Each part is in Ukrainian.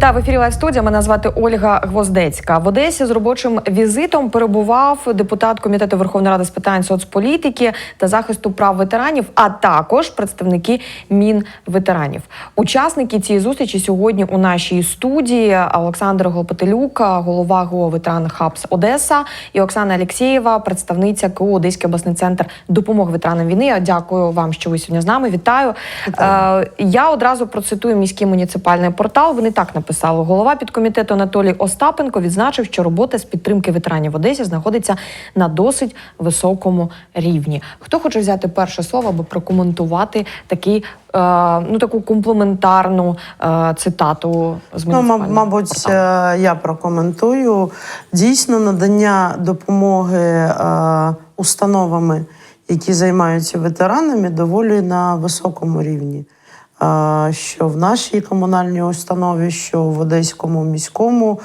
Вітаю в ефірі Лайв студія. Мене звати Ольга Гвоздецька. В Одесі з робочим візитом перебував депутат комітету Верховної Ради з питань соцполітики та захисту прав ветеранів, а також представники Мінветеранів. Учасники цієї зустрічі сьогодні у нашій студії Олександр Голопотелюк, голова ГО Ветеран Хабс Одеса, і Оксана Алєксєєва, представниця КУ Одеський обласний центр допомоги ветеранам війни. Я дякую вам, що ви сьогодні з нами. Вітаю. Е, я одразу процитую міський муніципальний портал. Вони так написали. Голова підкомітету Анатолій Остапенко відзначив, що робота з підтримки ветеранів в Одесі знаходиться на досить високому рівні. Хто хоче взяти перше слово, аби прокоментувати такий, е, ну таку комплементарну е, цитату з Ну, мабуть, е, я прокоментую. Дійсно, надання допомоги е, установами, які займаються ветеранами, доволі на високому рівні. Що в нашій комунальній установі, що в Одеському міському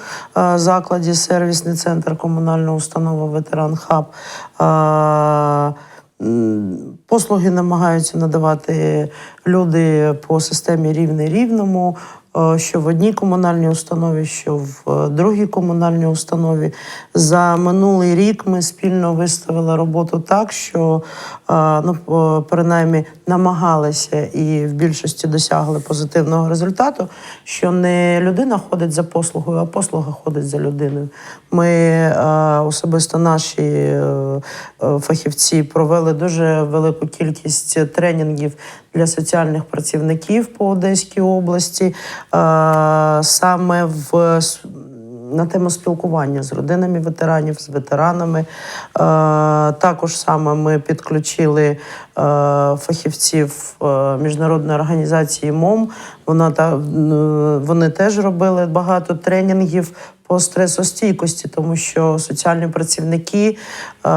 закладі сервісний центр комунальна установа Ветеран Хаб. Послуги намагаються надавати люди по системі рівне рівному, що в одній комунальній установі, що в е, другій комунальній установі. За минулий рік ми спільно виставили роботу так, що е, ну, е, принаймні намагалися і в більшості досягли позитивного результату, що не людина ходить за послугою, а послуга ходить за людиною. Ми е, особисто наші е, е, фахівці провели дуже велику кількість тренінгів для соціальних працівників по Одеській області, е, саме в на тему спілкування з родинами ветеранів, з ветеранами. Е, також саме ми підключили е, фахівців е, міжнародної організації МОМ. Вона та вони теж робили багато тренінгів по стресостійкості, тому що соціальні працівники е,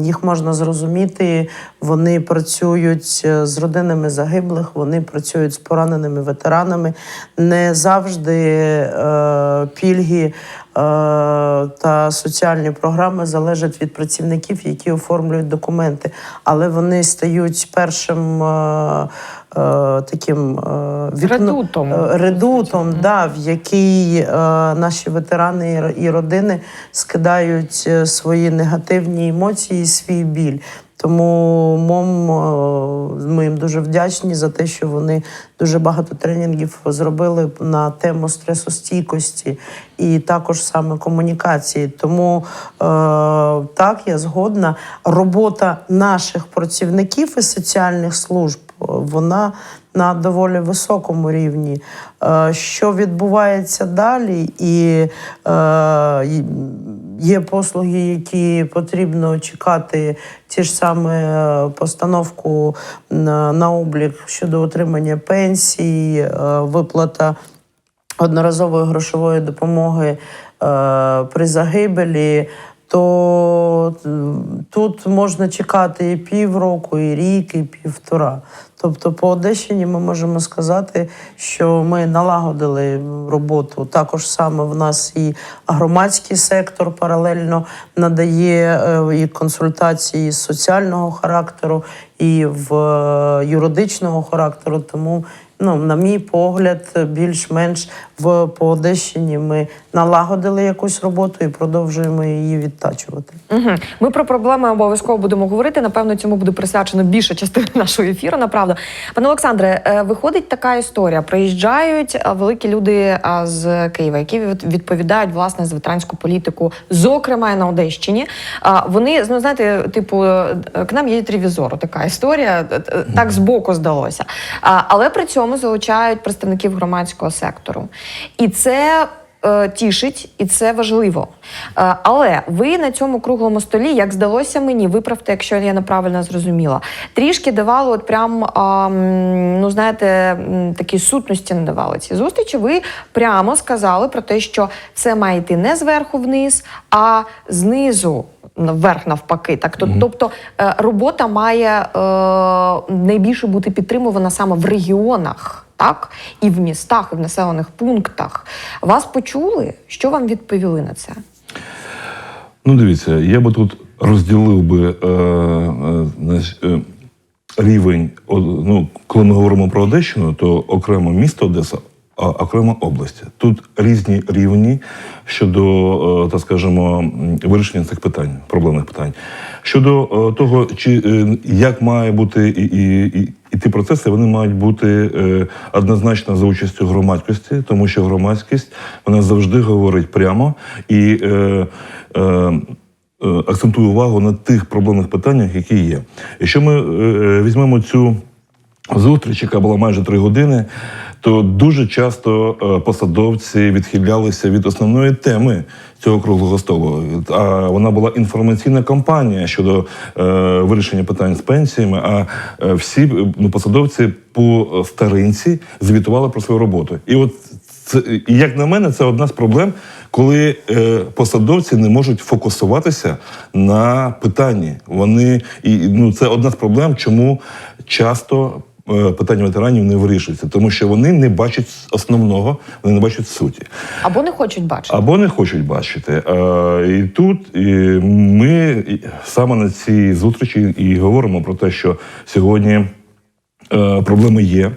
їх можна зрозуміти. Вони працюють е, з родинами загиблих, вони працюють з пораненими ветеранами. Не завжди е, пільги та соціальні програми залежать від працівників, які оформлюють документи, але вони стають першим. Таким е, вікно- Редутом. е, редутом, да, в який е, наші ветерани і родини скидають е, свої негативні емоції, свій біль. Тому МОМ е, ми їм дуже вдячні за те, що вони дуже багато тренінгів зробили на тему стресостійкості і також саме комунікації. Тому е, так я згодна. Робота наших працівників і соціальних служб вона на доволі високому рівні. Е, Що відбувається далі, і е, є послуги, які потрібно чекати, ті ж саме е, постановку на, облік щодо отримання пенсій, е, виплата одноразової грошової допомоги при загибелі, то тут можна чекати і півроку, і рік, і півтора. Тобто по Одещині ми можемо сказати, що ми налагодили роботу. Також саме в нас і громадський сектор паралельно надає е, і консультації соціального характеру, і в е, юридичного характеру. Тому ну, на мій погляд, більш-менш в по Одещині ми налагодили якусь роботу і продовжуємо її відтачувати. Угу. Ми про проблеми обов'язково будемо говорити. Напевно, цьому буде присвячено більша частина нашого ефіру. Направду, пане Олександре, е, виходить така історія. Приїжджають е, великі люди з Києва, які відповідають власне за ветеранську політику, зокрема і на Одещині. А, Вони ну, знаєте, типу, е, к нам є ревізор, така історія. е, е, Так збоку здалося. Але при цьому залучають представників громадського сектору. І це е, тішить, і це важливо. Е, але ви на цьому круглому столі, як здалося мені, виправте, якщо я неправильно зрозуміла, трішки давали, от прям, ну знаєте, такі сутності не давали ці зустрічі. Ви прямо сказали про те, що це має йти не зверху вниз, а знизу. Вверх навпаки, так то, тобто е, робота має е, найбільше бути підтримувана саме в регіонах, так і в містах, і в населених пунктах. Вас почули? Що вам відповіли на це? Ну, дивіться, я би тут розділив би е, е, е, рівень. о, Ну, коли ми говоримо про Одещину, то окремо місто Одеса, окрема область. Тут різні рівні щодо, е, так скажемо, вирішення цих питань, проблемних питань. Щодо е, того, чи е, як має бути і, і, і, ті процеси, вони мають бути однозначно за участю громадськості, тому що громадськість вона завжди говорить прямо і. Акцентує увагу на тих проблемних питаннях, які є. Якщо ми візьмемо цю зустріч, яка була майже три години, то дуже часто е, посадовці відхилялися від основної теми цього круглого столу. А вона була інформаційна кампанія щодо е, вирішення питань з пенсіями. А е, всі ну, посадовці по старинці звітували про свою роботу. І от це, як на мене, це одна з проблем, коли е, посадовці не можуть фокусуватися на питанні. Вони і ну це одна з проблем, чому часто питання ветеранів не вирішується, тому що вони не бачать основного, вони не бачать суті. Або не хочуть бачити. Або не хочуть бачити. Е, і тут ми саме на цій зустрічі і говоримо про те, що сьогодні е, проблеми є.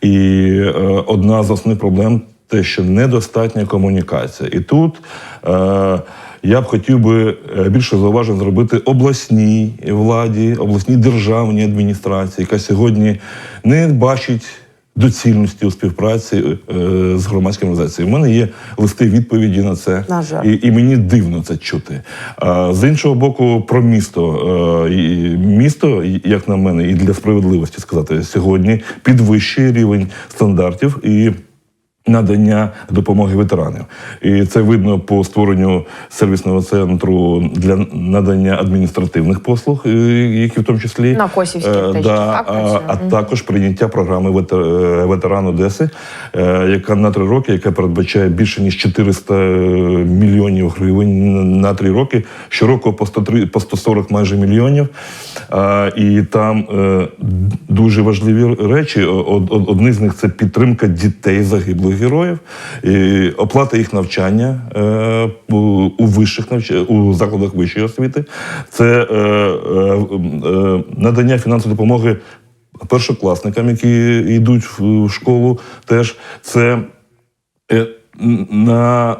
І е, одна з основних проблем те, що недостатня комунікація. І тут е, я б хотів би е, більше зауважень зробити обласній владі, обласній державній адміністрації, яка сьогодні не бачить доцільності у співпраці е, з громадськими організаціями. У мене є листи відповіді на це, На жаль. І, і мені дивно це чути. З іншого боку, про місто. Е, Місто, як на мене, і для справедливості сказати, сьогодні підвищує рівень стандартів і. Надання допомоги ветеранів, і це видно по створенню сервісного центру для надання адміністративних послуг, е, які в тому числі На Косівській е, аптечці, да, а, а також прийняття програми «Ветер- е, ветеран Одеси, яка на три роки, яка передбачає більше ніж 400 мільйонів гривень на три роки. Щороку по 103, по 140 майже мільйонів. І там дуже важливі речі. Од- Одні з них це підтримка дітей загиблих героїв, оплата їх навчання е, у- вищих навч... у закладах вищої освіти. Це е, е, надання фінансової допомоги першокласникам, які йдуть в школу, теж це на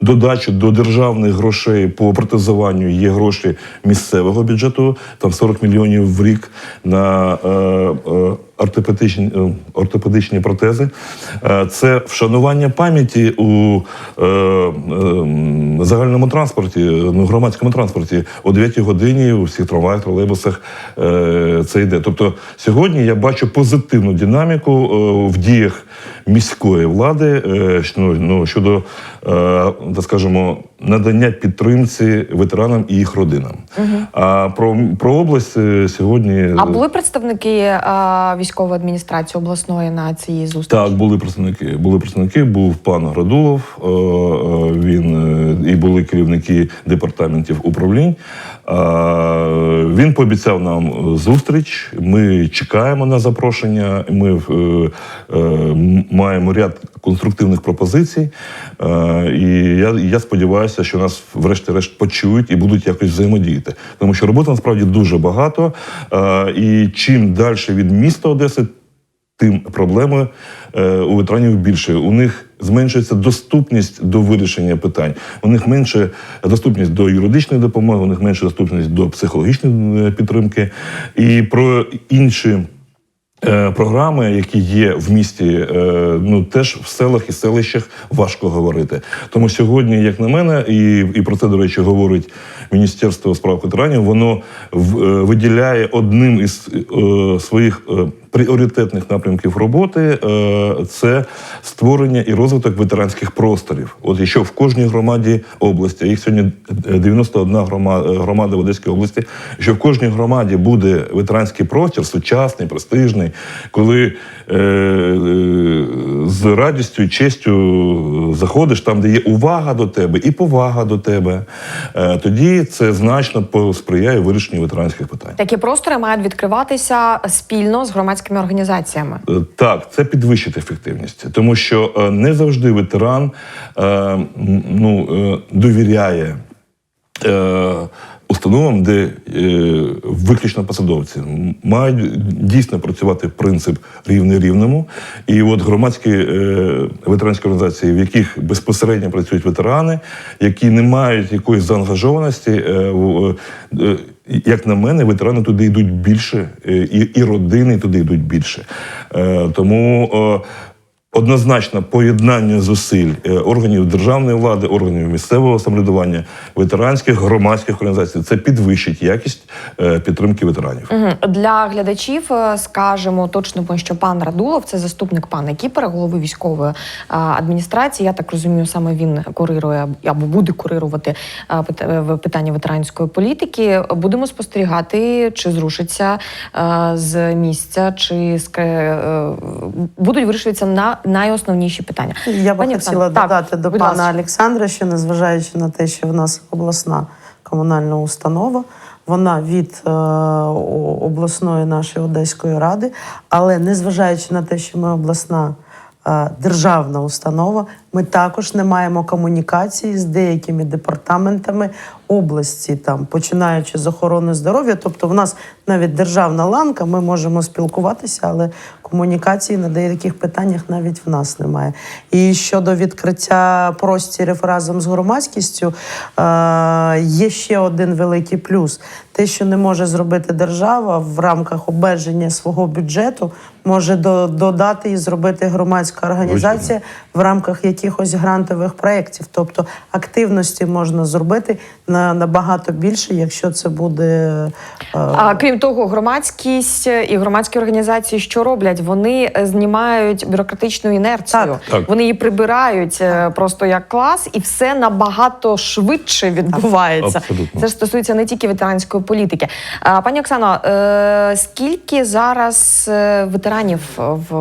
додачу до державних грошей по протезуванню є гроші місцевого бюджету, там 40 мільйонів в рік на е, е, ортопедичні, е, ортопедичні протези. Е, це вшанування пам'яті у е, загальному транспорті, ну, громадському транспорті о 9 годині у всіх трамваях, тролейбусах це йде. Тобто сьогодні я бачу позитивну динаміку в діях міської влади ну, щодо, так скажемо, надання підтримці ветеранам і їх родинам. А про, про область е, сьогодні А були представники а, військової адміністрації обласної на цій зустрічі? Так, були представники. Були представники, був пан Градулов, е, е, він е, і були керівники департаментів управлінь. Е, Він пообіцяв нам е, зустріч. Ми чекаємо на запрошення. Ми е, е, маємо ряд конструктивних пропозицій. Е, І я, я сподіваюся, що нас врешті-решт почують і будуть якось взаємодіяти. Тому що роботи насправді дуже багато. Е, І чим далі від міста Одеси, тим проблеми е, у ветеранів більше. У них зменшується доступність до вирішення питань. У них менше доступність до юридичної допомоги, у них менше доступність до психологічної е, підтримки. І про інші. Е, Програми, які є в місті, е, ну теж в селах і селищах важко говорити. Тому сьогодні, як на мене, і, і про це, до речі, говорить Міністерство справ ветеранів, воно е, виділяє одним із е, своїх е, пріоритетних напрямків роботи е, це створення і розвиток ветеранських просторів. От якщо в кожній громаді області, їх сьогодні 91 громада, громада в Одеській області, що в кожній громаді буде ветеранський простір, сучасний, престижний, коли е, е, з радістю і честю заходиш там, де є увага до тебе і повага до тебе, е, тоді це значно посприяє вирішенню ветеранських питань. Такі простори мають відкриватися спільно з громадськими організаціями. Е, Так, це підвищить ефективність, тому що е, не завжди ветеран е, ну, довіряє. установам, де виключно посадовці мають дійсно працювати принцип рівний рівному. І от громадські ветеранські організації, в яких безпосередньо працюють ветерани, які не мають якоїсь заангажованості, як на мене, ветерани туди йдуть більше, е, і, і родини туди йдуть більше. Е, тому. Однозначно, поєднання зусиль е, органів державної влади, органів місцевого самоврядування, ветеранських громадських організацій це підвищить якість е, підтримки ветеранів. Для глядачів е, скажемо уточнимо, що пан Радулов це заступник пана Кіпера, голови військової адміністрації. Я так розумію, саме він курирує або буде курирувати питання ветеранської політики. Будемо спостерігати, чи зрушиться з місця, чи будуть вирішуватися на найосновніші питання. Я би Пані хотіла Оксано, так, додати до пана. Олександра, що незважаючи на те, що в нас обласна комунальна установа, вона від е, обласної нашої Одеської ради, але незважаючи на те, що ми обласна е, державна установа, ми також не маємо комунікації з деякими департаментами області, там починаючи з охорони здоров'я. Тобто, в нас навіть державна ланка, ми можемо спілкуватися, але комунікації на деяких питаннях навіть в нас немає. І щодо відкриття простірів разом з громадськістю, е, є ще один великий плюс: те, що не може зробити держава в рамках обмеження свого бюджету, може до- додати і зробити громадська організація в рамках якихось грантових проєктів. Тобто активності можна зробити на набагато більше, якщо це буде. е, А крім того, громадськість і громадські організації, що роблять? Вони е, знімають бюрократичну інерцію. Так. Так. Вони її прибирають е, просто як клас, і все набагато швидше відбувається. Абсолютно. Це ж стосується не тільки ветеранської політики. А, пані Оксано, е, скільки зараз ветеранів в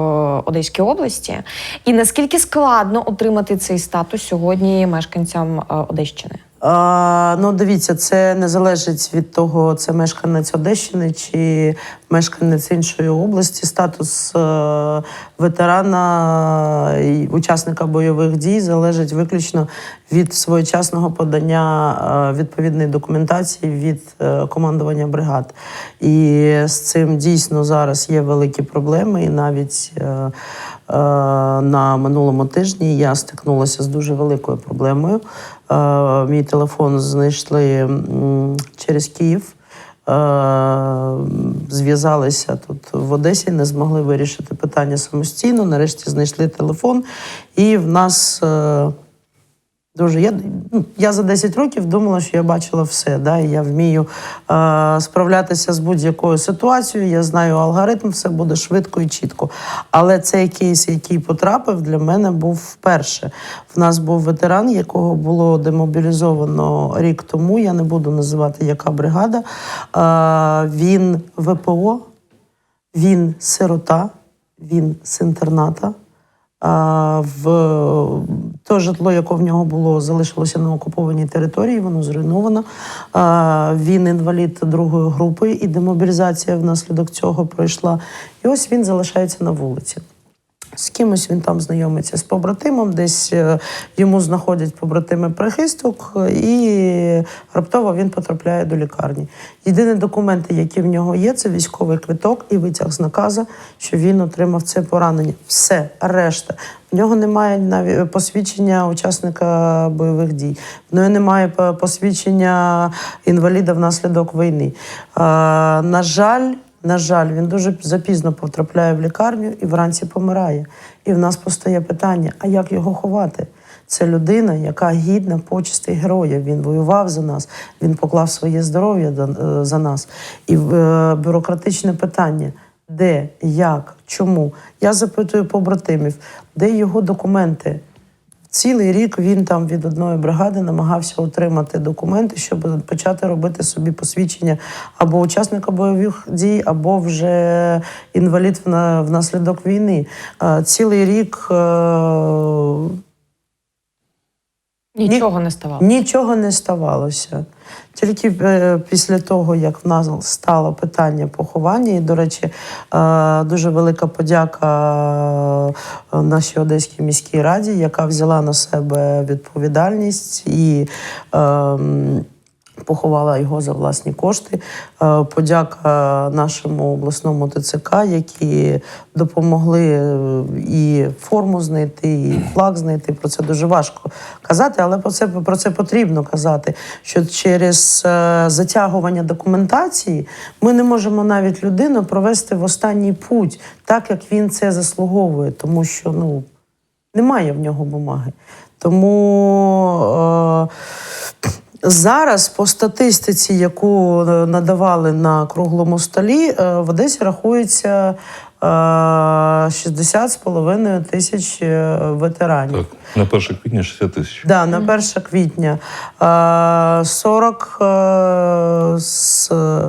Одеській області, і наскільки складно отримати цей статус сьогодні мешканцям Одещини? А, ну, дивіться, це не залежить від того, це мешканець Одещини чи мешканець іншої області. Статус е, ветерана і учасника бойових дій залежить виключно від своєчасного подання е, відповідної документації від е, командування бригад. І з цим дійсно зараз є великі проблеми, і навіть. Е, е, на минулому тижні я стикнулася з дуже великою проблемою. Мій телефон знайшли через Київ. Зв'язалися тут в Одесі, не змогли вирішити питання самостійно. Нарешті знайшли телефон, і в нас е, Дуже я, ну, я за 10 років думала, що я бачила все. Да? Я вмію е, справлятися з будь-якою ситуацією. Я знаю алгоритм, все буде швидко і чітко. Але цей кейс, який потрапив, для мене був вперше. В нас був ветеран, якого було демобілізовано рік тому. Я не буду називати яка бригада. Е, він ВПО, він сирота, він з інтерната. А, в те житло, яке в нього було, залишилося на окупованій території, воно зруйновано. Він інвалід другої групи, і демобілізація внаслідок цього пройшла. І ось він залишається на вулиці. З кимось він там знайомиться з побратимом, десь е, йому знаходять побратими прихисток, е, і раптово він потрапляє до лікарні. Єдині документи, які в нього є, це військовий квиток і витяг з наказа, що він отримав це поранення. Все, решта. В нього немає навіть посвідчення учасника бойових дій. В нього немає посвідчення інваліда внаслідок війни. На жаль. На жаль, він дуже запізно потрапляє в лікарню і вранці помирає. І в нас постає питання: а як його ховати? Це людина, яка гідна почесті героя. Він воював за нас, він поклав своє здоров'я е, за нас. І е, бюрократичне питання: де, як, чому? Я запитую побратимів, де його документи? Цілий рік він там від одної бригади намагався отримати документи, щоб почати робити собі посвідчення або учасника бойових дій, або вже інвалід вна- внаслідок війни. Е, Цілий рік Нічого не ставало. Нічого не ставалося. Тільки е, після того, як в нас стало питання поховання, і, до речі, е, дуже велика подяка е, нашій Одеській міській раді, яка взяла на себе відповідальність і. е, Поховала його за власні кошти. Е, Подяка нашому обласному ТЦК, які допомогли е, і форму знайти, і флаг знайти. Про це дуже важко казати, але про це про це потрібно казати. Що через е, затягування документації ми не можемо навіть людину провести в останній путь, так як він це заслуговує, тому що ну немає в нього бумаги. Тому е, зараз по статистиці, яку е, надавали на круглому столі, е, в Одесі рахується е, 60,5 тисяч е, ветеранів. Так, на 1 квітня 60 тисяч. Да, на 1 квітня. Е, 40, е,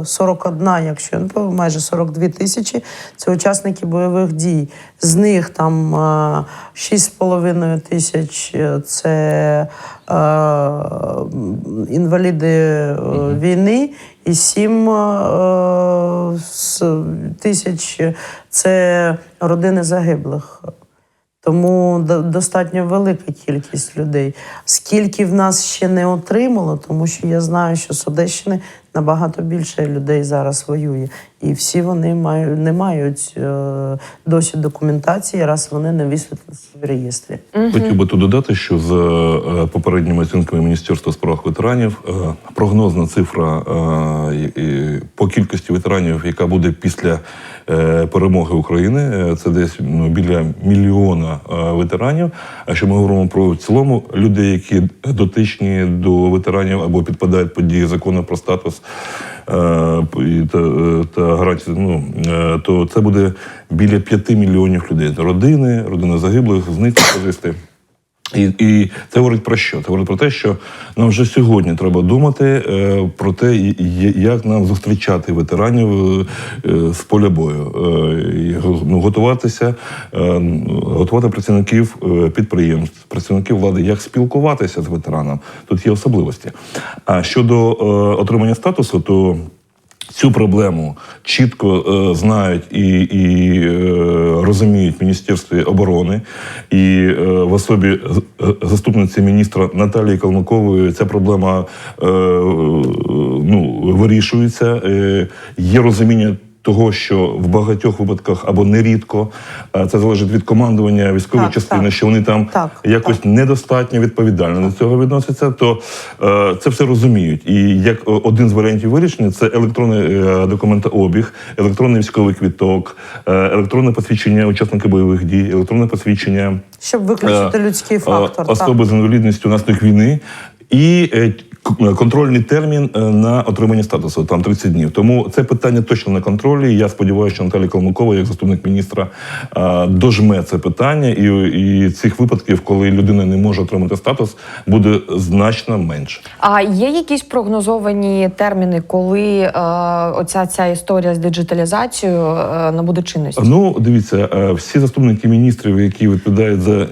41, якщо майже 42 тисячі це учасники бойових дій. З них там е, 6,5 тисяч це інваліди війни, і 7 е, тисяч це родини загиблих. Тому достатньо велика кількість людей. Скільки в нас ще не отримало, тому що я знаю, що з Одещини набагато більше людей зараз воює, і всі вони мають не мають е, досі документації, раз вони не висвітлені в реєстрі. Хотів би тут додати, що за е, попередніми оцінками Міністерства справ ветеранів е, прогнозна цифра по кількості ветеранів, яка буде після перемоги України, це десь ну, біля мільйона ветеранів. А що ми говоримо про в цілому людей, які дотичні до ветеранів або підпадають під дії закону про статус та, е, та гарантії, ну е, то це буде біля 5 мільйонів людей. Родини, родини загиблих, зниклих. І, і це говорить про що? Це говорить про те, що нам вже сьогодні треба думати е, про те, як нам зустрічати ветеранів е, з поля бою, е, ну, готуватися, е, готувати працівників е, підприємств, працівників влади, як спілкуватися з ветераном. Тут є особливості. А щодо е, отримання статусу, то Цю проблему чітко е, знають і, і е, розуміють Міністерстві оборони, і е, в особі е, заступниці міністра Наталії Калмакової ця проблема е, ну, вирішується. Е, є розуміння. Того, що в багатьох випадках або нерідко е, це залежить від командування військової Так, частини, так. що вони там Так, якось недостатньо відповідально до цього відносяться, то е, це все розуміють. І як один з варіантів вирішення це електронний е, документообіг, електронний військовий квіток, електронне посвідчення учасника бойових дій, електронне посвідчення Щоб виключити людський фактор. так. особи з інвалідністю внаслідок війни. І контрольний термін е, на отримання статусу там 30 днів. Тому це питання точно на контролі. Я сподіваюся, що Наталія Калмикова, як заступник міністра, е, дожме це питання, і, і цих випадків, коли людина не може отримати статус, буде значно менше. А є якісь прогнозовані терміни, коли е, оця ця історія з диджиталізацією е, набуде чинності? Ну, дивіться, е, всі заступники міністрів, які відповідають за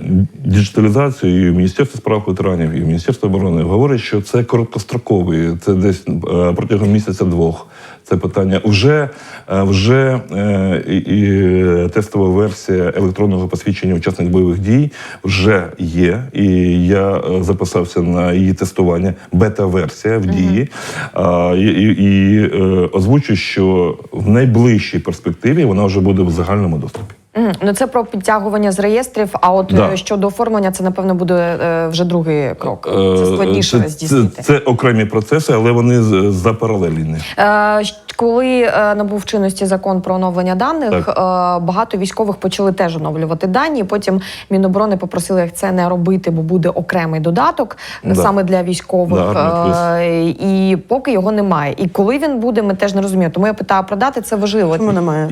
діджиталізацію, і в Міністерстві справ ветеранів, і в Міністерстві оборони, говорять, що це короткостроковий, це десь е, протягом місяця-двох. Це питання вже, е, вже е, і, і тестова версія електронного посвідчення учасників бойових дій вже є. І я е, записався на її тестування. Бета-версія в дії. А, і і, і е, озвучу, що в найближчій перспективі вона вже буде в загальному доступі. Ну це про підтягування з реєстрів. А от Да. е, щодо оформлення, це напевно буде е, вже другий крок. Це Е, складніше це, здійснити. Це, це окремі процеси, але вони з- запаралельні. Щ- Коли набув чинності закон про оновлення даних, Так. багато військових почали теж оновлювати дані. Потім Міноборони попросили їх це не робити, бо буде окремий додаток Да. саме для військових. Да, і поки його немає. І коли він буде, ми теж не розуміємо. Тому я питаю про дати це важливо. Чому немає?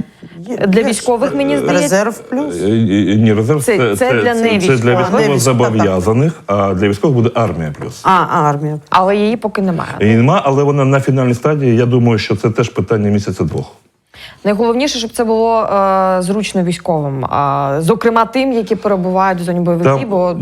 Для військових, мені здається- резерв плюс. Е, е, Ні, резерв Це- це, це для це, це для військово Невійськових, зобов'язаних, а для військових буде армія плюс. А, армія. Але її поки немає. Її немає, але вона на фінальній стадії. Я думаю, що це теж питання місяця-двох. Найголовніше, щоб це було е, зручно військовим, а зокрема тим, які перебувають в зоні бойових дій, бо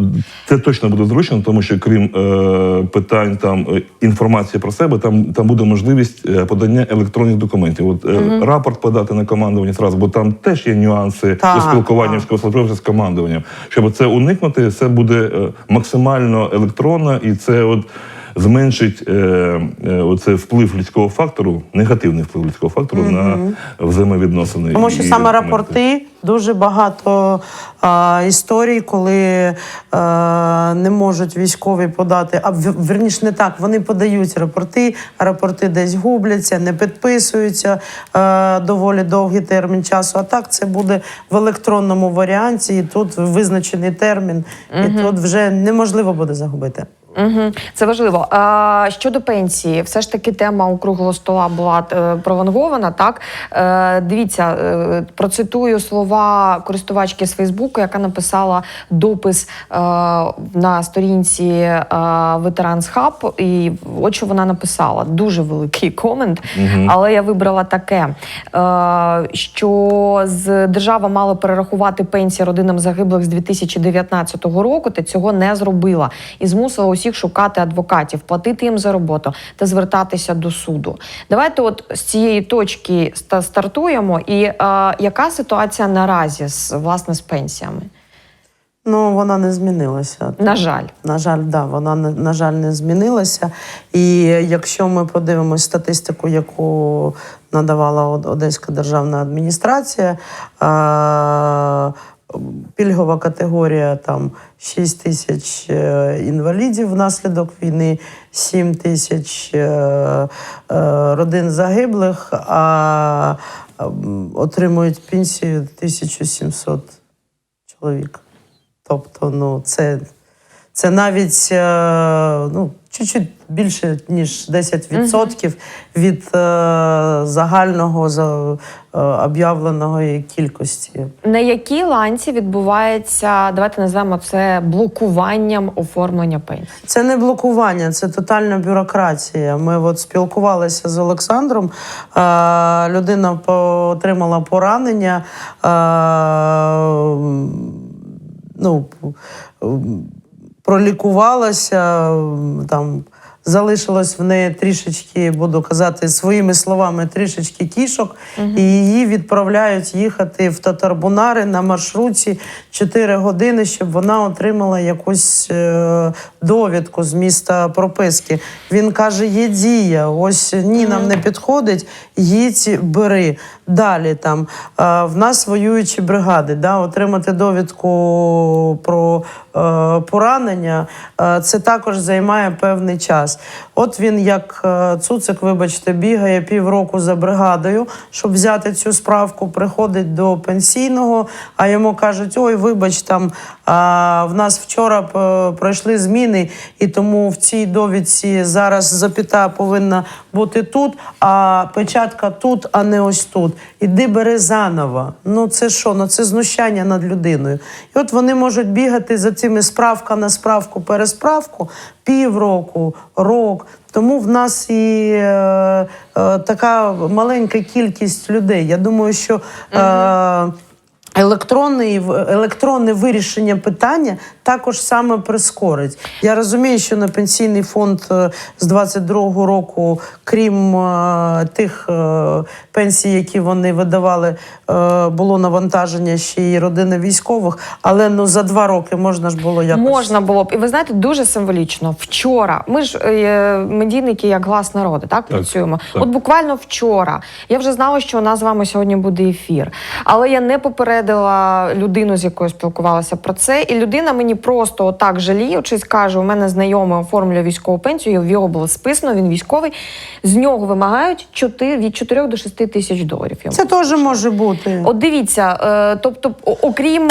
це точно буде зручно, тому що крім е, питань там е, інформації про себе, там, там буде можливість е, подання електронних документів. От е, рапорт подати на командування зразу, бо там теж є нюанси у спілкуванні так. військовослужбовця з командуванням. Щоб це уникнути, це буде е, максимально електронно, і це от. Зменшить е, е, оце вплив людського фактору, негативний вплив людського фактору на взаємовідносини. Тому що і саме документи. рапорти дуже багато а, історій, коли а, не можуть військові подати. А в- верніш не так. Вони подають рапорти, а рапорти десь губляться, не підписуються а, доволі довгий термін часу. А так це буде в електронному варіанті, і тут визначений термін, і тут вже неможливо буде загубити. Угу. Це важливо. А, щодо пенсії, все ж таки тема округлого стола була е, пролонгована. Так е, дивіться, е, процитую слова користувачки з Фейсбуку, яка написала допис е, на сторінці Ветеранс Хаб. І от що вона написала. Дуже великий комент, але я вибрала таке: е, що з держава мала перерахувати пенсії родинам загиблих з 2019 року, та цього не зробила і змусила усіх шукати адвокатів, платити їм за роботу та звертатися до суду. Давайте, от з цієї точки стартуємо. І е, яка ситуація наразі з власне з пенсіями? Ну вона не змінилася. На жаль. На жаль, да, вона на, на жаль не змінилася. І якщо ми подивимось статистику, яку надавала Одеська державна адміністрація, а, пільгова категорія там 6 тисяч е, інвалідів внаслідок війни, 7 тисяч е, е, родин загиблих, а отримують пенсію 1700 чоловік. Тобто, ну, це, це навіть ну, чуть-чуть більше, ніж 10% від е, загального за, е, об'явленої кількості. На якій ланці відбувається, давайте назвемо це блокуванням оформлення пенсії? Це не блокування, це тотальна бюрократія. Ми от спілкувалися з Олександром. Е, людина отримала поранення. Е, ну, пролікувалася, там залишилось в неї трішечки, буду казати своїми словами, трішечки кішок, і її відправляють їхати в Татарбунари на маршруті 4 години, щоб вона отримала якусь е, довідку з міста прописки. Він каже: є дія, ось ні, нам не підходить, їдь, бери. Далі там е, в нас воюючі бригади, да, отримати довідку про е, поранення, е, це також займає певний час. От він, як е, цуцик, вибачте, бігає півроку за бригадою, щоб взяти цю справку, приходить до пенсійного, а йому кажуть: ой, вибач, там а, в нас вчора е, пройшли зміни, і тому в цій довідці зараз запіта повинна бути тут, а печатка тут, а не ось тут. Іди бери заново. Ну це що? Ну це знущання над людиною. І от вони можуть бігати за цими справка на справку, пересправку півроку, рок. Тому в нас і е, е, така маленька кількість людей. Я думаю, що е, електронне, електронне вирішення питання також саме прискорить. Я розумію, що на пенсійний фонд е, з 22-го року, крім е, тих е, пенсій, які вони видавали, е, було навантаження ще й родини військових. Але ну за два роки можна ж було якось Можна було б, і ви знаєте, дуже символічно. Вчора ми ж е, медійники, як глас народу, так, працюємо. так. От буквально вчора я вже знала, що у нас з вами сьогодні буде ефір, але я не попередила людину, з якою спілкувалася про це. І людина мені просто отак жаліючись, каже: у мене знайомий оформлює військову пенсію. В його було списано. Він військовий. З нього вимагають 4, від 4 до 6 тисяч доларів. йому. це теж може бути. От дивіться, е, тобто, окрім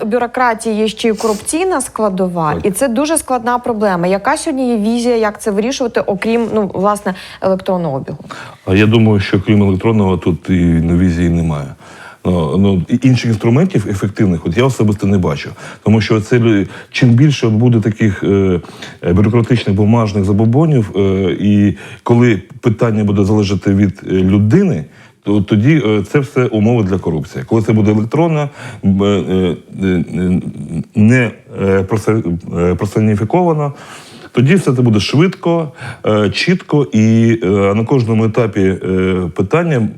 е, бюрократії, є ще й корупційна складова, Так. і це дуже складна проблема. Яка сьогодні є візія, як це вирішувати, окрім ну власне електронного обігу? А я думаю, що крім електронного тут і на візії немає. Ну, ну, інших інструментів ефективних, от я особисто не бачу. Тому що це чим більше буде таких е, е, бюрократичних бумажних забобонів, е, і коли питання буде залежати від е, людини. То тоді е, це все умови для корупції. Коли це буде електронно, м, е, е, е, не е, е, персоніфіковано, тоді все це буде швидко, е, чітко, і е, на кожному етапі е, питання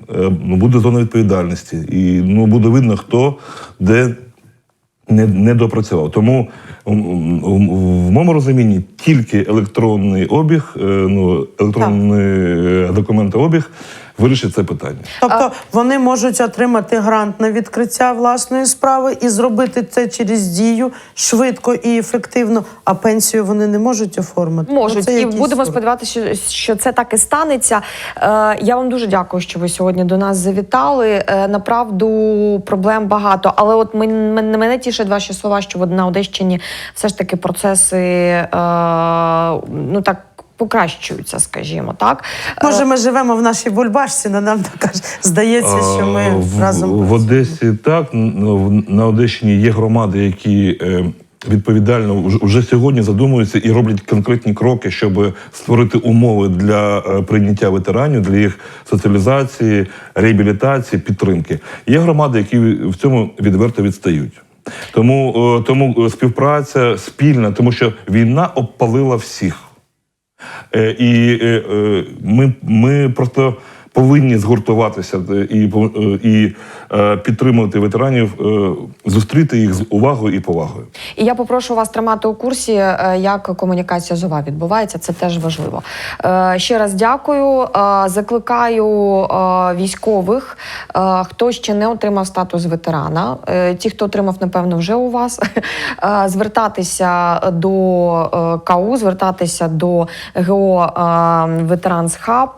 ну, буде зона відповідальності. І ну, буде видно, хто де не, не допрацював. Тому в моєму розумінні тільки електронний обіг, ну, електронний документообіг вирішить це питання. Тобто вони можуть отримати грант на відкриття власної справи і зробити це через дію швидко і ефективно, а пенсію вони не можуть оформити. Можуть Ну, це і будемо сподіватися, що, це так і станеться. Е, я вам дуже дякую, що ви сьогодні до нас завітали. Е, направду проблем багато, але от мен, мен- мене тішать ваші слова, що на Одещині все ж таки процеси е, ну так. Покращуються, скажімо так. Е, Може, ми живемо в нашій бульбашці, але нам так здається, що ми в, разом в працюємо. Одесі так в- на Одещині є громади, які е, відповідально вже- сьогодні задумуються і роблять конкретні кроки, щоб створити умови для е, прийняття ветеранів, для їх соціалізації, реабілітації, підтримки. Є громади, які в цьому відверто відстають. Тому, е, тому е, співпраця спільна, тому що війна обпалила всіх. Е, І е, е, ми, ми просто повинні згуртуватися е, і, е, і е, підтримувати ветеранів, зустріти їх з увагою і повагою. І я попрошу вас тримати у курсі, як комунікація з ОВА відбувається. Це теж важливо. Ще раз дякую. Закликаю військових, хто ще не отримав статус ветерана. Ті, хто отримав, напевно, вже у вас, звертатися до КАУ, звертатися до ГО Ветеранс Хаб,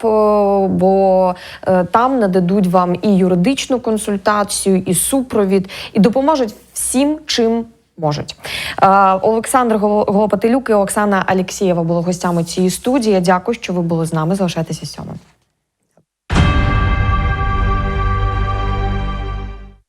бо е, там нададуть вам і юридичну консультацію, і супровід, і допоможуть всім, чим можуть. Е, Олександр Голо- Голопателюк і Оксана Алєксєєва були гостями цієї студії. Я Дякую, що ви були з нами. Залишайтеся сьомим.